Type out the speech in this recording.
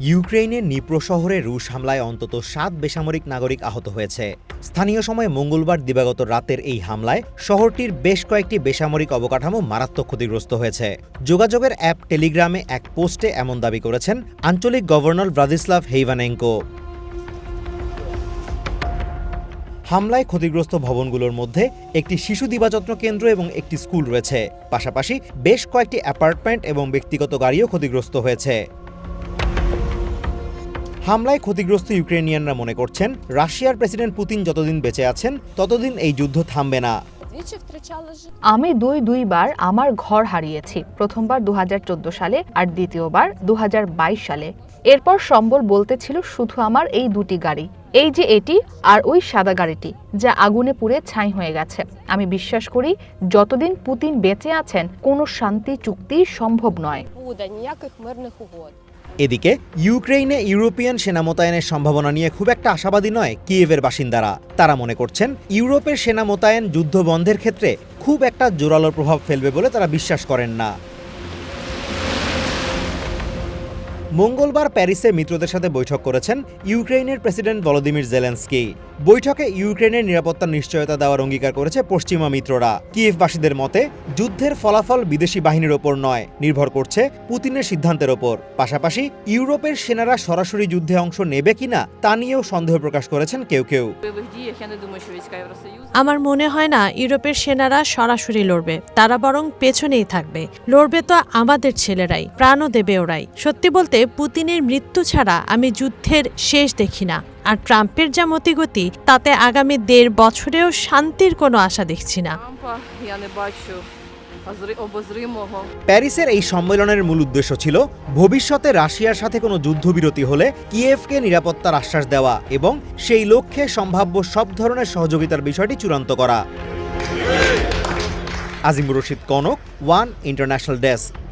ইউক্রেনের নিপ্রো শহরে রুশ হামলায় অন্তত সাত বেসামরিক নাগরিক আহত হয়েছে। স্থানীয় সময় মঙ্গলবার দিবাগত রাতের এই হামলায় শহরটির বেশ কয়েকটি বেসামরিক অবকাঠামো মারাত্মক ক্ষতিগ্রস্ত হয়েছে। যোগাযোগের অ্যাপ টেলিগ্রামে এক পোস্টে এমন দাবি করেছেন আঞ্চলিক গভর্নর ভ্লাদিস্লাভ হেইভানেঙ্কো হামলায় ক্ষতিগ্রস্ত ভবনগুলোর মধ্যে একটি শিশু দিবাযত্ন কেন্দ্র এবং একটি স্কুল রয়েছে। পাশাপাশি বেশ কয়েকটি অ্যাপার্টমেন্ট এবং ব্যক্তিগত গাড়িও ক্ষতিগ্রস্ত হয়েছে। হামলায় ক্ষতিগ্রস্ত ইউক্রেনিয়ানরা মনে করছেন, রাশিয়ার প্রেসিডেন্ট পুতিন যতদিন বেঁচে আছেন, ততদিন এই যুদ্ধ থামবে না। আমি দুই দুইবার আমার ঘর হারিয়েছি, প্রথমবার দুহাজার চোদ্দ সালে আর দ্বিতীয়বার দু হাজার বাইশ সালে। এরপর সম্বল বলতে ছিল শুধু আমার এই দুটি গাড়ি, এই যে এটি আর ওই সাদা গাড়িটি, যা আগুনে পুড়ে ছাই হয়ে গেছে। আমি বিশ্বাস করি, যতদিন পুতিন বেঁচে আছেন, কোনো শান্তি চুক্তি সম্ভব নয়। এদিকে, ইউক্রেইনে ইউরোপিয়ান সেনা মোতায়েনের সম্ভাবনা নিয়ে খুব একটা আশাবাদী নয় কিয়েভের বাসিন্দারা। তারা মনে করছেন, ইউরোপের সেনা মোতায়েন যুদ্ধ বন্ধের ক্ষেত্রে খুব একটা জোরালো প্রভাব ফেলবে বলে তারা বিশ্বাস করেন না। মঙ্গলবার প্যারিসে মিত্রদের সাথে বৈঠক করেছেন ইউক্রেনের প্রেসিডেন্ট ভলোদিমির জেলেন্সকি। বৈঠকে ইউক্রেনের নিরাপত্তা নিশ্চয়তা দেওয়ার অঙ্গীকার করেছে পশ্চিমা মিত্ররা। কিয়েভবাসীদের মতে, যুদ্ধের ফলাফল বিদেশি বাহিনীর ওপর নয়, নির্ভর করছে পুতিনের সিদ্ধান্তের ওপর। পাশাপাশি, ইউরোপের সেনারা সরাসরি যুদ্ধে অংশ নেবে কিনা, তা নিয়েও সন্দেহ প্রকাশ করেছেন কেউ কেউ। আমার মনে হয় না, ইউরোপের সেনারা সরাসরি লড়বে। তারা বরং পেছনেই থাকবে। লড়বে তো আমাদের ছেলেরাই, প্রাণও দেবে ওরাই। সত্যি বলতে মতে পুতিনের মৃত্যু ছাড়া আমি যুদ্ধের শেষ দেখি না। আর ট্রাম্পের যা মতিগতি তাতে আগামী দেড় বছরেও শান্তির কোনো আশা দেখছি না। প্যারিসের এই সম্মেলনের মূল উদ্দেশ্য ছিল ভবিষ্যতে রাশিয়ার সাথে কোনো যুদ্ধবিরতি হলে কিয়েভকে নিরাপত্তার আশ্বাস দেওয়া এবং সেই লক্ষ্যে সম্ভাব্য সব ধরনের সহযোগিতার বিষয়টি চূড়ান্ত করা। Azim Rashid Kanak one international desk.